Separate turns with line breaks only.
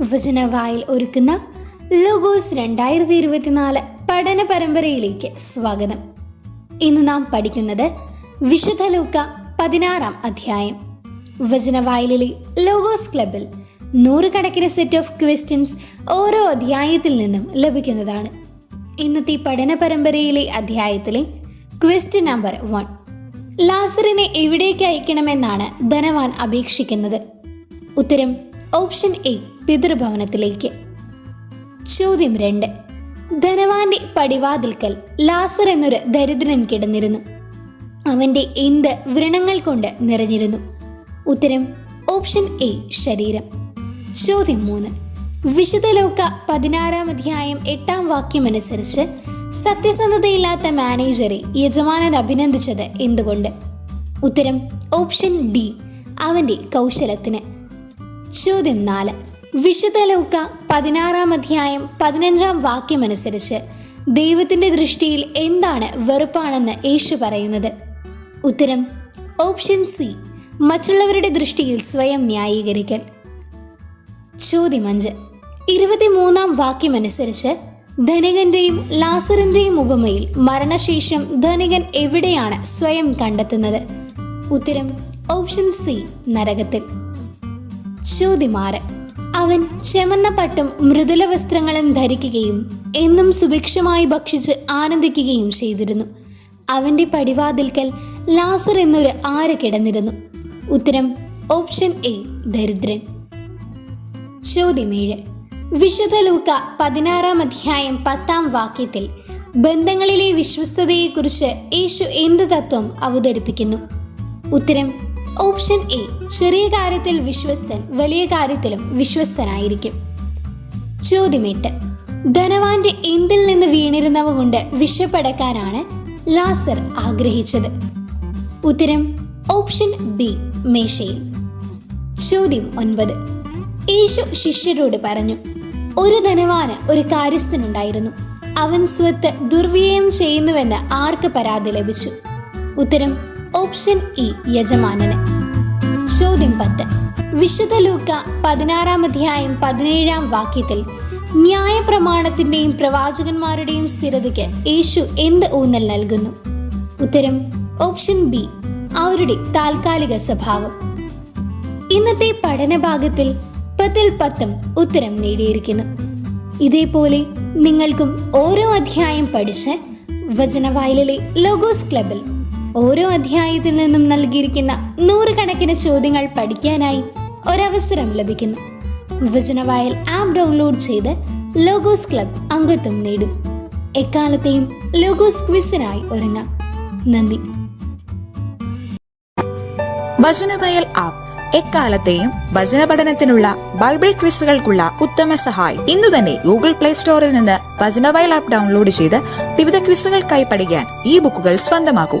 വചനവായിൽ ഒരുക്കുന്ന ലോഗോസ് രണ്ടായിരത്തി ഇരുപത്തിനാല് പഠന പരമ്പരയിലേക്ക് സ്വാഗതം. ഇന്ന് നാം പഠിക്കുന്നത് വിശുദ്ധ ലൂക്ക പതിനാറാം അധ്യായം. വചനവായലിലെ ലോഗോസ് ക്ലബിൽ നൂറുകണക്കിന് സെറ്റ് ഓഫ് ക്വസ്റ്റ്യൻസ് ഓരോ അധ്യായത്തിൽ നിന്നും ലഭിക്കുന്നതാണ്. ഇന്നത്തെ പഠന പരമ്പരയിലെ അധ്യായത്തിലെ ക്വസ്റ്റ്യൻ നമ്പർ വൺ ലാസറിനെ എവിടേക്ക് അയക്കണമെന്നാണ് ധനവാൻ അപേക്ഷിക്കുന്നത്? ഉത്തരം ഓപ്ഷൻ എ പിതൃഭവനത്തിലേക്ക്. ചോദ്യം രണ്ട് ധനവാന്റെ പടിവാതിൽക്കൽ ലാസർ എന്നൊരു ദരിദ്രൻ കിടന്നിരുന്നു. അവന്റെ എന്ത് വ്രണങ്ങൾ കൊണ്ട് നിറഞ്ഞിരുന്നു. ഉത്തരം ഓപ്ഷൻ എ ശരീരം. ചോദ്യം മൂന്ന് വിശുദ്ധ ലോക പതിനാറാം അധ്യായം എട്ടാം വാക്യമനുസരിച്ച് സത്യസന്ധതയില്ലാത്ത മാനേജറെ യജമാനൻ അഭിനന്ദിച്ചത് എന്തുകൊണ്ട്? ഉത്തരം ഓപ്ഷൻ ഡി അവന്റെ കൗശലത്തിന്. ചോദ്യം നാല്. വിശുദ്ധ ലൗക്ക പതിനാറാം അധ്യായം പതിനഞ്ചാം വാക്യമനുസരിച്ച് ദൈവത്തിന്റെ ദൃഷ്ടിയിൽ എന്താണ് വെറുപ്പാണെന്ന് യേശു പറയുന്നത്? ഉത്തരം ഓപ്ഷൻ സി മറ്റുള്ളവരുടെ ദൃഷ്ടിയിൽ സ്വയം ന്യായീകരിക്കൽ. ചോദ്യം അഞ്ച്. ഇരുപത്തിമൂന്നാം വാക്യമനുസരിച്ച് ധനികന്റെയും ലാസറിന്റെയും ഉപമയിൽ മരണശേഷം ധനികൻ എവിടെയാണ് സ്വയം കണ്ടെത്തുന്നത്? ഉത്തരം ഓപ്ഷൻ സി നരകത്തിൽ. ചോദ്യം അവൻ ചെമന്ന പട്ടും മൃദുല വസ്ത്രങ്ങളും ധരിക്കുകയും എന്നും സുഭിക്ഷമായി ഭക്ഷിച്ച് ആനന്ദിക്കുകയും ചെയ്തിരുന്നു. അവന്റെ പടിവാതിൽക്കൽ ലാസർ എന്നൊരു ആര കിടന്നിരുന്നു. ഉത്തരം ഓപ്ഷൻ എ ദരിദ്രൻ. ചോദ്യമേഴ് വിശുദ്ധ ലൂക്ക പതിനാറാം അധ്യായം പത്താം വാക്യത്തിൽ ബന്ധങ്ങളിലെ വിശ്വസ്തതയെക്കുറിച്ച് യേശു എന്ത് തത്വം അവതരിപ്പിക്കുന്നു? ഉത്തരം ഓപ്ഷൻ എ ചെറിയ കാര്യത്തിൽ വിശ്വസ്തൻ വലിയ കാര്യത്തിലും വിശ്വസ്തനായിരിക്കും. ചോദ്യമെട്ട് ധനവാന്റെ എന്തിൽ നിന്ന് വീണിരുന്നവ കൊണ്ട് വിഷപ്പടക്കാനാണ് ലാസർ ആഗ്രഹിച്ചത്? ഉത്തരം ഓപ്ഷൻ ബി മേശയിൽ. ചോദ്യം ഒൻപത് യേശു ശിഷ്യരോട് പറഞ്ഞു ഒരു ധനവാന് ഒരു കാര്യസ്ഥനുണ്ടായിരുന്നു. അവൻ സ്വത്ത് ദുർവ്യയം ചെയ്യുന്നുവെന്ന് ആർക്ക് പരാതി ലഭിച്ചു? ഉത്തരം ഓപ്ഷൻ ഇ യജമാനന്. ചോദ്യം പത്ത്. വിശുദ്ധ ലൂക്ക പതിനാറാം അധ്യായം പതിനേഴാം വാക്യത്തിൽ ന്യായപ്രമാണത്തിന്റെയും പ്രവാചകന്മാരുടെയും സ്ഥിരതയ്ക്ക് യേശു എന്ത് ഊന്നൽ നൽകുന്നു? ഉത്തരം ഓപ്ഷൻ ബി അവരുടെ താൽക്കാലിക സ്വഭാവം. ഇന്നത്തെ പഠനഭാഗത്തിൽ പത്തിൽ പത്തും ഉത്തരം നേടിയിരിക്കുന്നു. ഇതേപോലെ നിങ്ങൾക്കും ഓരോ അധ്യായം പഠിച്ച് വചനവായലിലെ ലോഗോസ് ക്ലബിൽ ഓരോ അധ്യായത്തിൽ നിന്നും നൽകിയിരിക്കുന്ന നൂറുകണക്കിന് ചോദ്യങ്ങൾ പഠിക്കാനായി ഒരവസരം ലഭിക്കുന്നു. വിഭജനവായൽ ആപ്പ് ഡൗൺലോഡ് ചെയ്ത് ലോഗോസ് ക്ലബ് അംഗത്വം നേടും. എക്കാലത്തെയും ലോഗോസ് ക്വിസിനായി ഒരുങ്ങാം. നന്ദി.
വചനവയൽ ആപ്പ് എക്കാലത്തെയും വചന പഠനത്തിനുള്ള ബൈബിൾ ക്വിസുകൾക്കുള്ള ഉത്തമ സഹായി. ഇന്നു തന്നെ ഗൂഗിൾ പ്ലേ സ്റ്റോറിൽ നിന്ന് വചനവയൽ ആപ്പ് ഡൗൺലോഡ് ചെയ്ത് വിവിധ ക്വിസുകൾക്കായി പഠിക്കാൻ ഈ ബുക്കുകൾ സ്വന്തമാക്കൂ.